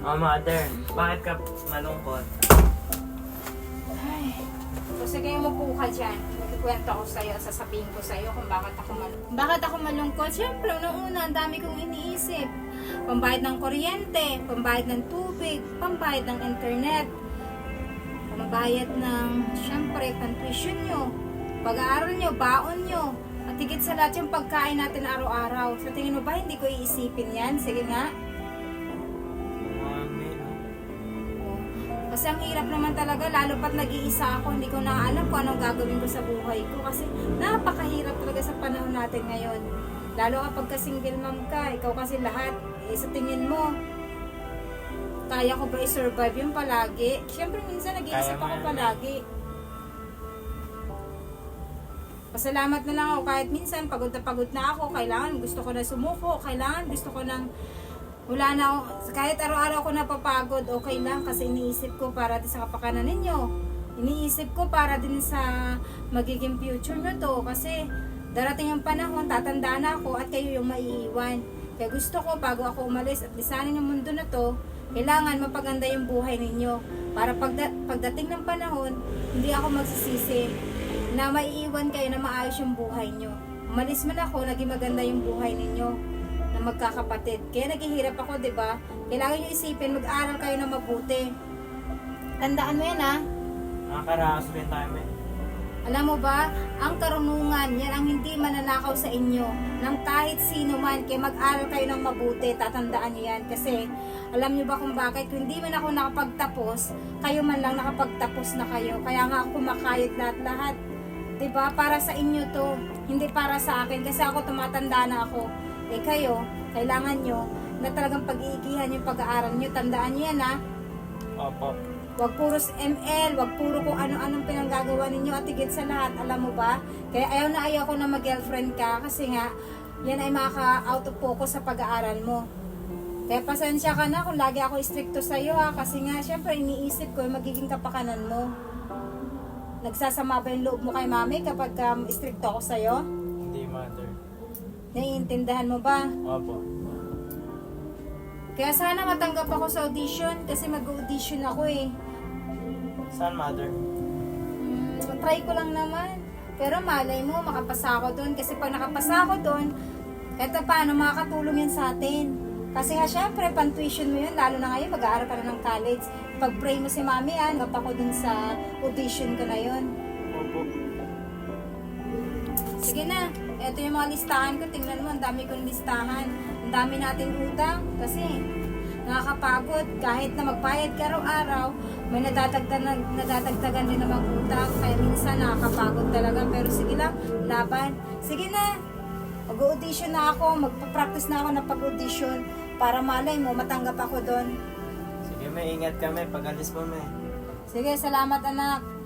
Oh, mother, bakit ka malungkot? Ay, so sige umupo ka dyan. Magkikwento ako sa'yo, sasabihin ko sa'yo kung bakit ako malungkot. Bakit ako malungkot? Siyempre, unang-una, ang dami kong iniisip. Pambayad ng kuryente, pambayad ng tubig, pambayad ng internet, pambayad ng, siyempre, tuition nyo, pag-aaral nyo, baon nyo, at higit sa lahat yung pagkain natin araw-araw. Sa tingin mo ba, hindi ko iisipin yan? Sige nga. Kasi ang hirap naman talaga, lalo pat nag-iisa ako, hindi ko na alam kung anong gagawin ko sa buhay ko. Kasi napakahirap talaga sa panahon natin ngayon. Lalo kapag ka single mom ka, ikaw kasi lahat, eh, sa tingin mo, kaya ko ba i-survive yung palagi? Siyempre minsan nag-iisip ako yan. palagi. Pasalamat na lang ako kahit minsan pagod na pagod na ako, kailangan gusto ko na sumuko, kailangan gusto ko nang wala na ako, kahit araw-araw ako napapagod, okay lang kasi iniisip ko para din sa kapakanan ninyo. Iniisip ko para din sa magiging future nyo to kasi darating ang panahon, tatanda na ako at kayo yung maiiwan. Kaya gusto ko bago ako umalis at lisanin yung mundo na to, kailangan mapaganda yung buhay ninyo. Para pagda- pagdating ng panahon, hindi ako magsisisi na maiiwan kayo na maayos yung buhay nyo. Umalis man ako, naging maganda yung buhay ninyo na magkakapatid. Kaya naghihirap ako, di ba? Kailangan nyo isipin, mag-aral kayo na mabuti. Tandaan mo yan, ha? Nakakaraos rin tayo, men. Alam mo ba, ang karunungan, yan ang hindi mananakaw sa inyo ng kahit sino man. Kaya mag-aral kayo ng mabuti, tatandaan nyo yan. Kasi, alam nyo ba kung bakit? Kung hindi man ako nakapagtapos, kayo man lang nakapagtapos na kayo. Kaya nga ako kumakayod lahat-lahat. ba Para sa inyo to, hindi para sa akin. Kasi ako tumatanda na ako. Eh kayo, kailangan nyo na talagang pag-iigihan yung pag-aaral nyo. Tandaan nyo yan ha. Opo. Wag puro sa ML, wag puro kung ano-anong pinanggagawa ninyo at higit sa lahat, alam mo ba? Kaya ayaw na ayaw ko na mag-girlfriend ka kasi nga, yan ay maka-out of focus sa pag-aaral mo. Kaya pasensya ka na kung lagi ako stricto sa iyo ha, kasi nga, syempre, iniisip ko yung magiging kapakanan mo. Nagsasama ba yung loob mo kay mami kapag um, stricto ako sa iyo? Hindi, mother. Naiintindihan mo ba? Opo. Kaya sana matanggap ako sa audition kasi mag-audition ako eh. Saan, mother? Mm, try ko lang naman. Pero malay mo, makapasa ako doon. Kasi pag nakapasa ako doon, eto paano, makakatulong yan sa atin. Kasi nga, syempre, pan-tuition mo yun, lalo na ngayon, mag-aaral ka na ng college. Pag-pray mo si mami, yan, gap ako dun sa audition ko na yun. Opo. Sige na, eto yung mga listahan ko. Tingnan mo, ang dami kong listahan. Ang dami natin utang. Kasi, nakakapagod. Kahit na magbayad ka araw-araw, may nadadagdagan, nadadagdagan din naman utang. Kaya minsan nakakapagod talaga. Pero sige lang, laban. Sige na, mag-audition na ako. Magpa-practice na ako ng pag-audition. Para malay mo, matanggap ako doon. Sige, may ingat kami pag alis mo, may. Sige, salamat anak.